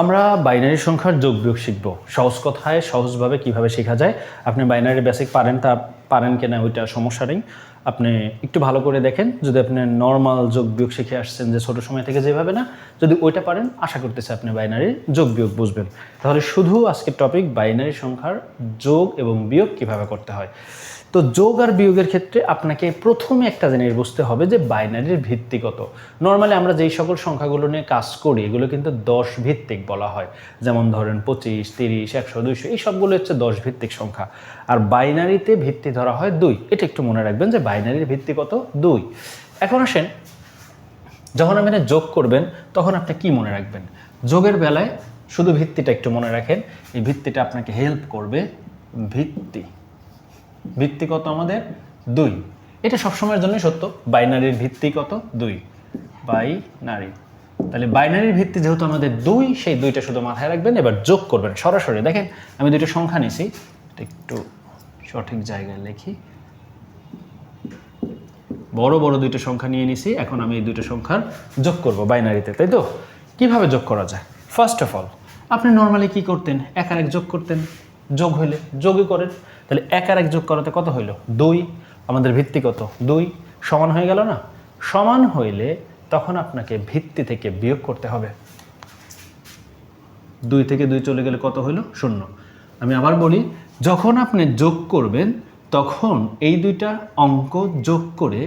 আমরা বাইনারি সংখ্যার যোগ বিয়োগ শিখব। সহজ কথায় সহজভাবে কীভাবে শেখা যায়? আপনি বাইনারি বেসিক পারেন তা, পারেন কিনা ওইটা সমস্যা নেই। আপনি একটু ভালো করে দেখেন। যদি আপনি নর্মাল যোগ বিয়োগ শিখে আসছেন যে ছোট সময় থেকে যেভাবে না, যদি ওইটা পারেন, আশা করতেছি আপনি বাইনারি যোগ বিয়োগ বুঝবেন। তাহলে শুধু আজকের টপিক বাইনারি সংখ্যার যোগ এবং বিয়োগ কীভাবে করতে হয়। তো যোগ আর বিয়োগের ক্ষেত্রে আপনাকে প্রথমে একটা জিনিস বুঝতে হবে যে বাইনারির ভিত্তিগত নর্মালি আমরা যেই সকল সংখ্যাগুলো নিয়ে কাজ করি, এগুলো কিন্তু দশ ভিত্তিক বলা হয়। যেমন ধরেন পঁচিশ, তিরিশ, একশো, দুইশো, এই সবগুলো হচ্ছে দশ ভিত্তিক সংখ্যা। আর বাইনারিতে ভিত্তি ধরা হয় দুই। এটা একটু মনে রাখবেন যে বাইনারির ভিত্তি কত? দুই। এখন আসেন, যখন আপনি যোগ করবেন, তখন আপনি কি মনে রাখবেন? যোগের বেলায় শুধু ভিত্তিটা একটু মনে রাখেন, এই ভিত্তিটা আপনাকে হেল্প করবে ভিত্তি। ভিত্তি কত আমাদের? দুই। এটা সবসময়ের জন্যই সত্য, বাইনারির ভিত্তি কত? দুই। বাইনারি। তাহলে বাইনারির ভিত্তি যেহেতু আমাদের দুই, সেই দুইটা শুধু মাথায় রাখবেন, এবার যোগ করবেন। সরাসরি দেখেন, আমি দুইটা সংখ্যা নিছি একটু সঠিক জায়গায় লিখি। বড় বড় দুইটা সংখ্যা নিয়ে নিছি, এখন আমি এই দুইটা সংখ্যার যোগ করব বাইনারিতে, তাই তো? কীভাবে যোগ করা যায়? ফার্স্ট অফ অল আপনি নর্মালি কি করতেন? এক আর এক যোগ করতেন। যোগ হইলে যোগই করেন। তাহলে এক আর এক যোগ করাতে কত হইল? দুই। আমাদের ভিত্তি কত? দুই। সমান হয়ে গেল না? সমান হইলে তখন আপনাকে ভিত্তি থেকে বিয়োগ করতে হবে। দুই থেকে দুই চলে গেলে কত হইল? শূন্য। আমি আবার বলি, যখন আপনি যোগ করবেন তখন এই দুইটা অঙ্ক যোগ করে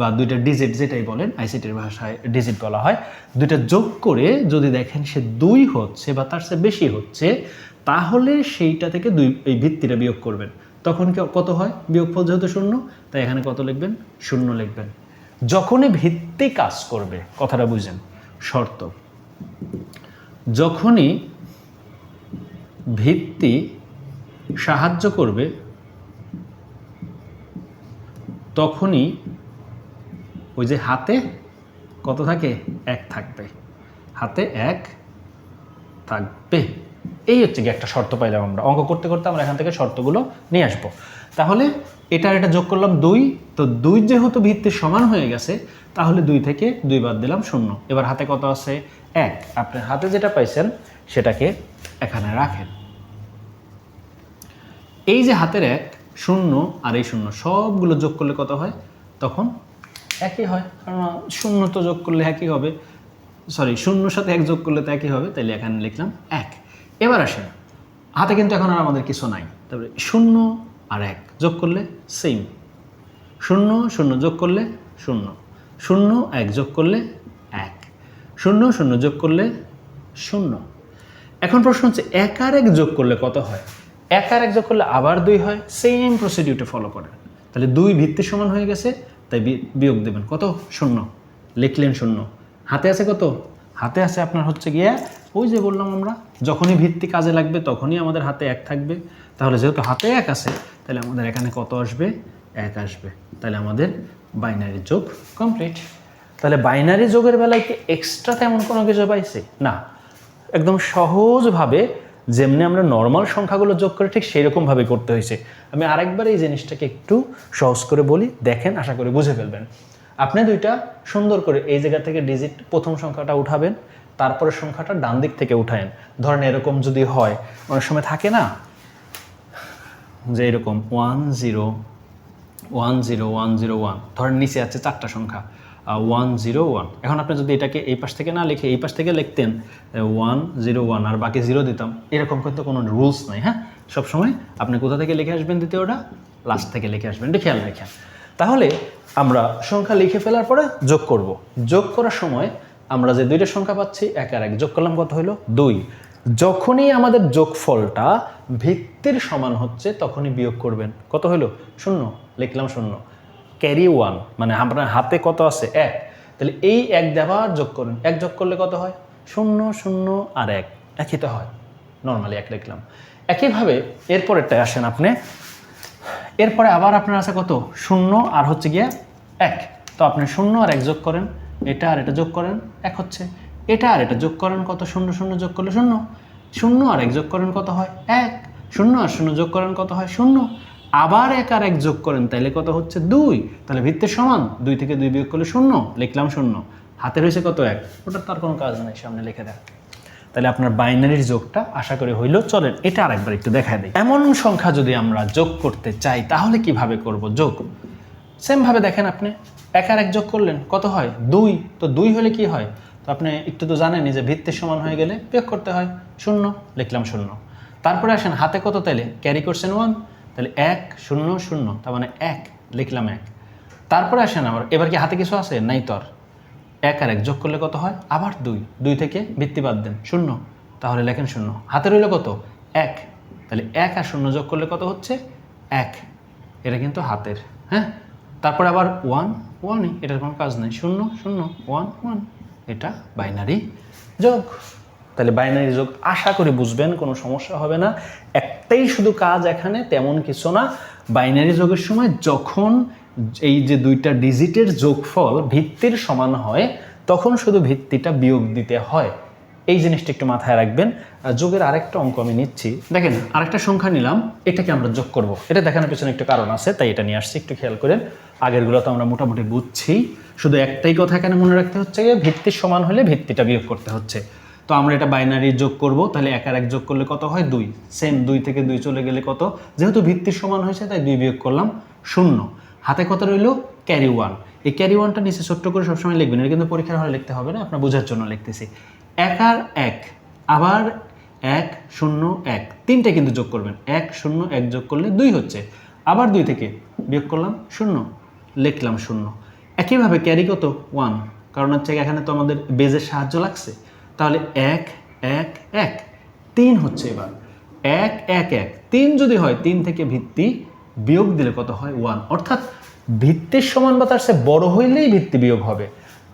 বা দুইটা ডিজিট যেটাই বলেন আইসিটির ভাষায় ডিজিট বলা হয়, দুইটা যোগ করে যদি দেখেন সে দুই হচ্ছে বা তার চেয়ে বেশি হচ্ছে, তাহলে সেইটা থেকে দুই, এই ভিত্তিটা বিয়োগ করবেন। তখন কি কত হয়? বিয়োগফল যেহেতু শূন্য, তাই এখানে কত লিখবেন? শূন্য লিখবেন। যখনই ভিত্তি কাজ করবে, কথাটা বুঝেন, শর্ত, যখনই ভিত্তি সাহায্য করবে তখনই ওই যে হাতে কত থাকে? এক থাকবে। হাতে এক থাকবে। এই হচ্ছে কি একটা শর্ত পাইলাম আমরা। অঙ্ক করতে করতে আমরা এখান থেকে শর্তগুলো নিয়ে আসব। তাহলে এটা এটা যোগ করলাম দুই। তো দুই যেহেতু ভিত্তির সমান হয়ে গেছে, তাহলে দুই থেকে দুই বাদ দিলাম শূন্য। এবার হাতে কত আছে? এক। আপনার হাতে যেটা পাইছেন, সেটাকে এখানে রাখেন। এই যে হাতের এক শূন্য আর এই শূন্য সবগুলো যোগ করলে কত হয়? তখন একই হয়। কারণ শূন্য তো যোগ করলে একই হবে। সরি শূন্যর সাথে এক যোগ করলে তো একই হবে। তাইলে এখানে লিখলাম এক। এবার আসেন, হাতে কিন্তু এখন আর আমাদের কিছু নাই। তারপরে শূন্য আর এক যোগ করলে সেম শূন্য শূন্য যোগ করলে শূন্য। শূন্য, এক যোগ করলে এক। শূন্য শূন্য যোগ করলে শূন্য। এখন প্রশ্ন হচ্ছে, এক আর এক যোগ করলে কত হয়? এক আর এক যোগ করলে আবার দুই হয় সেম প্রসিডিউরটা ফলো করেন তাহলে দুই ভিত্তি সমান হয়ে গেছে, তাই বিয়োগ দেবেন। কত? শূন্য। লিখলেন শূন্য। হাতে আছে কত? হাতে আছে আপনার হচ্ছে গিয়ে, ওই যে বললাম আমরা, যখনই ভিত্তি কাজে লাগবে তখনই আমাদের হাতে এক থাকবে। তাহলে যেহেতু হাতে এক আছে, তাহলে আমাদের এখানে কত আসবে? এক আসবে। তাহলে আমাদের বাইনারি যোগ কমপ্লিট তাহলে বাইনারি যোগের বেলায় কি এক্সট্রা তেমন কোনো কিছু পাইছে? না। একদম সহজভাবে যেমনি আমরা নর্মাল সংখ্যাগুলো যোগ করে ঠিক সেই রকমভাবে করতে হয়েছে। আমি আরেকবার এই জিনিসটাকে একটু সহজ করে বলি, দেখেন, আশা করি বুঝে ফেলবেন। আপনি দুইটা সুন্দর করে এই জায়গা থেকে ডিজিট প্রথম সংখ্যাটা উঠাবেন তারপরে সংখ্যাটা ডান দিক থেকে উঠায়েন। ধরেন এরকম যদি হয়, অনেক সময় থাকে না যে এরকম one zero one zero one zero one ধরেন নিচে আছে চারটা সংখ্যা। ওয়ান জিরো ওয়ান এখন আপনি যদি এটাকে এই পাশ থেকে না লিখে এই পাশ থেকে লিখতেন ওয়ান জিরো ওয়ান আর বাকি জিরো দিতাম। এরকম কিন্তু কোনো রুলস নাই হ্যাঁ? সবসময় আপনি কোথা থেকে লিখে আসবেন দ্বিতীয়টা লাস্ট থেকে লিখে আসবেন। এটা খেয়াল রাখেন। তাহলে আমরা সংখ্যা লিখে ফেলার পরে যোগ করব। যোগ করার সময় আমরা যে দুইটা সংখ্যা পাচ্ছি, এক আর এক। যোগ করলাম কত হলো দুই। যখনই আমাদের যোগফলটা ভিত্তির সমান হচ্ছে, তখনই বিয়োগ করবেন। কত হলো শূন্য। লিখলাম শূন্য। ক্যারি ওয়ান মানে আপনার হাতে কত আছে? এক। তাহলে এই এক দেওয়ার যোগ করুন। এক যোগ করলে কত হয়? শূন্য শূন্য আর এক। একই তো হয়। নর্মালি এক লিখলাম। একইভাবে এরপরেরটায় আসেন আপনি। এরপরে আবার আপনার আছে কত? শূন্য আর হচ্ছে গিয়ে এক। তো আপনি শূন্য আর এক যোগ করেন। এটা আর এটা যোগ করেন। এক হচ্ছে। এটা আর এটা যোগ করেন কত? শূন্য শূন্য যোগ করলে শূন্য। শূন্য আর এক যোগ করেন কত হয়? এক। শূন্য আর শূন্য যোগ করেন কত হয়? শূন্য। আবার এক আর এক যোগ করেন তাহলে কত হচ্ছে দুই? তাহলে ভিত্তির সমান, দুই থেকে দুই বিয়োগ করলে শূন্য, লিখলাম শূন্য। হাতে রয়েছে কত এক? ওটা তার কোনো কাজ নাই, সামনে লিখে দেয় তাহলে আপনার বাইনারির যোগটা আশা করি হইল চলেন, এটা আরেকবার একটু দেখায় দিই। এমন সংখ্যা যদি আমরা যোগ করতে চাই, তাহলে কীভাবে করব যোগ? সেমভাবে দেখেন আপনি, এক আর এক যোগ করলেন, কত হয়? দুই। তো দুই হলে কি হয়? তো আপনি একটু তো জানেনই যে ভিত্তির সমান হয়ে গেলে বিয়োগ করতে হয়, শূন্য, লিখলাম শূন্য। তারপরে আসেন, হাতে কত তাইলে? ক্যারি করছেন ওয়ান তাহলে এক শূন্য শূন্য, তার মানে এক, লিখলাম এক। তারপরে আসেন আবার, এবার কি হাতে কিছু আছে? নাই তো আর। এক আর এক যোগ করলে কত হয়? আবার দুই। দুই থেকে ভিত্তি বাদ দেন, শূন্য। তাহলে লেখেন শূন্য। হাতে রইল কত? এক। তাহলে এক আর শূন্য যোগ করলে কত হচ্ছে? এক। এটা কিন্তু হাতের হ্যাঁ? তারপরে আবার ওয়ান, ওয়ানই। এটার কোনো কাজ নেই। শূন্য শূন্য, ওয়ান ওয়ান। এটা বাইনারি যোগ। তাহলে বাইনারি যোগ আশা করি বুঝবেন, কোনো সমস্যা হবে না। একটাই শুধু কাজ এখানে, তেমন কিছু না। বাইনারি যোগের সময় যখন এই যে দুইটা ডিজিটের যোগফল ভিত্তির সমান হয়, তখন শুধু ভিত্তিটা বিয়োগ দিতে হয়। এই জিনিসটা একটু মাথায় রাখবেন। যোগের আরেকটা অঙ্ক আমি নিচ্ছি। দেখেন, আরেকটা সংখ্যা নিলাম, এটাকে আমরা যোগ করব। এটা দেখানোর পেছনে একটু কারণ আছে, তাই এটা নিয়ে আসছি, একটু খেয়াল করেন। আগেরগুলো তো আমরা মোটামুটি বুঝছি। শুধু একটাই কথা এখানে মনে রাখতে হচ্ছে, ভিত্তির সমান হলে ভিত্তিটা বিয়োগ করতে হচ্ছে। তো আমরা এটা বাইনারি যোগ করব, তাহলে এক আর এক যোগ করলে কত হয়? দুই। সেম দুই থেকে দুই চলে গেলে কত? যেহেতু ভিত্তির সমান হয়েছে, তাই দুই বিয়োগ করলাম শূন্য। হাতে কত রইল? ক্যারি ওয়ান এই ক্যারি ওয়ানটা নিচে ছোট্ট করে সবসময় লিখবেন, এটা কিন্তু পরীক্ষার হলে লিখতে হবে না, আপনার বোঝার জন্য লিখতেছি। এক আর এক, আবার এক, শূন্য, এক। তিনটে কিন্তু যোগ করবেন। এক, শূন্য, এক যোগ করলে দুই হচ্ছে। আবার দুই থেকে বিয়োগ করলাম শূন্য, লিখলাম শূন্য। একইভাবে ক্যারি কত? ওয়ান কারণ হচ্ছে এখানে তো আমাদের বেজের সাহায্য লাগছে। তাহলে এক এক এক। তিন হচ্ছে এবার। এক এক এক। তিন যদি হয়, তিন থেকে ভিত্তি বিয়োগ দিলে কত হয়? ওয়ান। অর্থাৎ ভিত্তির সমান বা তার সে বড় হইলেই ভিত্তি বিয়োগ হবে।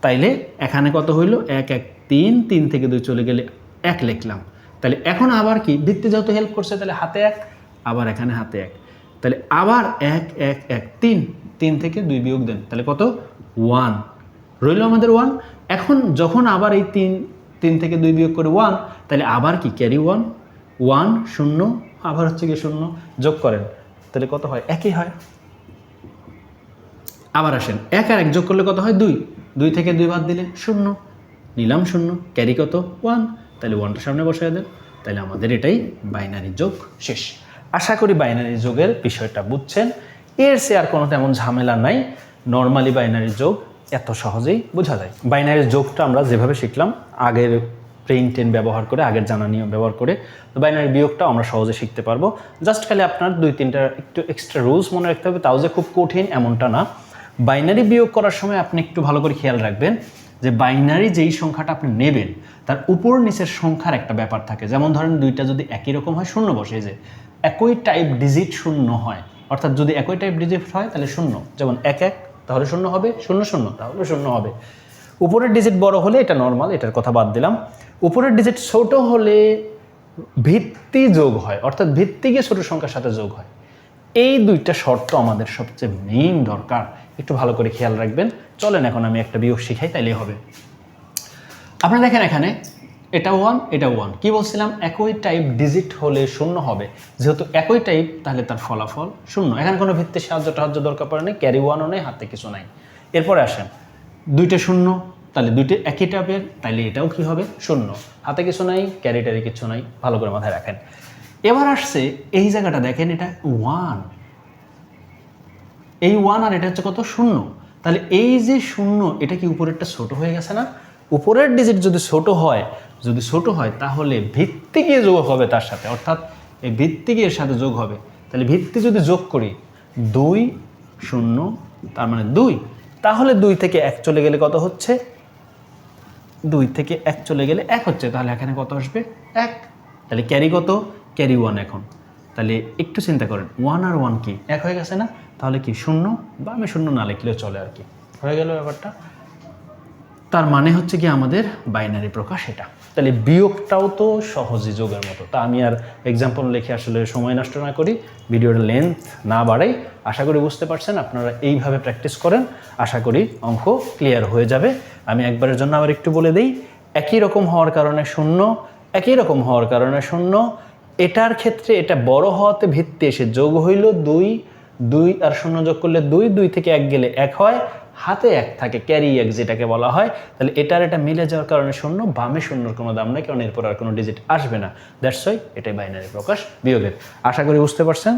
তাইলে এখানে কত হইল? এক এক, তিন। তিন থেকে দুই চলে গেলে এক লিখলাম। তাহলে এখন আবার কি? ভিত্তি যেহেতু হেল্প করছে তাহলে হাতে এক, আবার এখানে হাতে এক। তাহলে আবার এক এক এক, তিন। তিন থেকে দুই বিয়োগ দেন। তাহলে কত? ওয়ান। রইল আমাদের ওয়ান। এখন যখন আবার এই তিন তিন থেকে দুই বিয়োগ করে ওয়ান তাহলে আবার কি? ক্যারি ওয়ান ওয়ান শূন্য, আবার হচ্ছে কি শূন্য যোগ করেন। তাহলে কত হয়? একই হয়। আবার আসেন। এক আর এক যোগ করলে কত হয়? দুই। দুই থেকে দুই বাদ দিলে শূন্য। নিলাম শূন্য। ক্যারি কত? ওয়ান তাহলে ওয়ানটা সামনে বসায় দেন। তাহলে আমাদের এটাই বাইনারি যোগ শেষ। আশা করি বাইনারি যোগের বিষয়টা বুঝছেন। এর সে আর কোনো তেমন ঝামেলা নাই। নর্মালি বাইনারি যোগ এত সহজেই বোঝা যায়। বাইনারি যোগটা আমরা যেভাবে শিখলাম, আগের প্রেইন টেন ব্যবহার করে, আগের জানা নিয়ম ব্যবহার করে, তো বাইনারি বিয়োগটাও আমরা সহজে শিখতে পারব। জাস্ট খালি আপনার দুই, তিনটা একটু এক্সট্রা রুলস মনে রাখতে হবে, তাও যে খুব কঠিন এমনটা না। বাইনারি বিয়োগ করার সময় আপনি একটু ভালো করে খেয়াল রাখবেন যে বাইনারি যেই সংখ্যাটা আপনি নেবেন, তার উপর নিচের সংখ্যার একটা ব্যাপার থাকে। যেমন ধরেন দুইটা যদি একই রকম হয়, শূন্য বসে যে একই টাইপ ডিজিট শূন্য হয়। অর্থাৎ যদি একই টাইপ ডিজিট হয়, তাহলে শূন্য। যেমন এক এক তাহলে শূন্য হবে, শূন্য শূন্য, তাহলে শূন্য হবে। উপরের ডিজিট বড় হলে এটা নর্মাল এটার কথা বাদ দিলাম। উপরের ডিজিট ছোট হলে ভিত্তি যোগ হয়, অর্থাৎ ভিত্তি গিয়ে ছোট সংখ্যার সাথে যোগ হয়। এই দুইটা শর্ত আমাদের সবচেয়ে মেইন দরকার। একটু ভালো করে খেয়াল রাখবেন। চলেন এখন আমি একটা বিয়োগ শিখাই তাইলে হবে। আপনারা দেখেন এখানে এটা ওয়ান এটা ওয়ান কি বলছিলাম? একই টাইপ ডিজিট হলে শূন্য হবে। যেহেতু একই টাইপ তাহলে তার ফলাফল শূন্য। এখানে কোনো ভিত্তির সাহায্য টাহায্য দরকার পড়ে নেই ক্যারি ওয়ানও নেই, হাতে কিছু নাই। এরপরে আসেন। দুইটা শূন্য, তাহলে দুইটা একই টাইপের তাহলে এটাও কি হবে? শূন্য। হাতে কিছু নাই ক্যারি ট্যারি কিছু নাই, ভালো করে মাথায় রাখেন। এবার আসছে, এই জায়গাটা দেখেন, এটা ওয়ান এই ওয়ান আর এটা হচ্ছে কত? শূন্য। তাহলে এই যে শূন্য, এটা কি উপরেরটা ছোট হয়ে গেছে না? উপরের ডিজিট যদি ছোট হয় যদি ছোট হয়, তাহলে ভিত্তি গিয়ে যোগ হবে তার সাথে। অর্থাৎ এই ভিত্তি গিয়ে সাথে যোগ হবে। তাহলে ভিত্তি যদি যোগ করি, দুই শূন্য, তার মানে দুই, তাহলে দুই থেকে এক চলে গেলে কত হচ্ছে? দুই থেকে এক চলে গেলে এক হচ্ছে। তাহলে এখানে কত আসবে? এক। তাহলে ক্যারি কত? ক্যারি ওয়ান এখন। তাহলে একটু চিন্তা করেন ওয়ান আর ওয়ান কি? এক হয়ে গেছে না? তাহলে কি শূন্য? বা আমি শূন্য না লিখলেও চলে আর কি। হয়ে গেল ব্যাপারটা। তার মানে হচ্ছে কি আমাদের বাইনারি প্রকাশ এটা। তাহলে বিয়োগটাও তো সহজে যোগের মতো। তা আমি আর এক্সাম্পল লিখে আসলে সময় নষ্ট না করি, ভিডিওর লেন্থ না বাড়াই। আশা করি বুঝতে পারছেন, আপনারা এইভাবে প্র্যাকটিস করেন। আশা করি অঙ্ক ক্লিয়ার হয়ে যাবে। আমি একবারের জন্য আবার একটু বলে দিই, একই রকম হওয়ার কারণে শূন্য, একই রকম হওয়ার কারণে শূন্য। এটার ক্ষেত্রে এটা বড় হওয়াতে ভিত্তি এসে যোগ হইল দুই দুই আর শূন্য যোগ করলে দুই দুই থেকে এক গেলে এক হয়। হাতে এক থাকে ক্যারি এক যেটাকে বলা হয়, তাহলে এটার এটা মিলে যাওয়ার কারণে শূন্য, বামে শূন্যর কোনো দাম নেই, কারণ এরপর আর কোনো ডিজিট আসবে না। দ্যাটস ওয়াই এটাই বাইনারি প্রকাশ বিয়োগের। আশা করি বুঝতে পারছেন?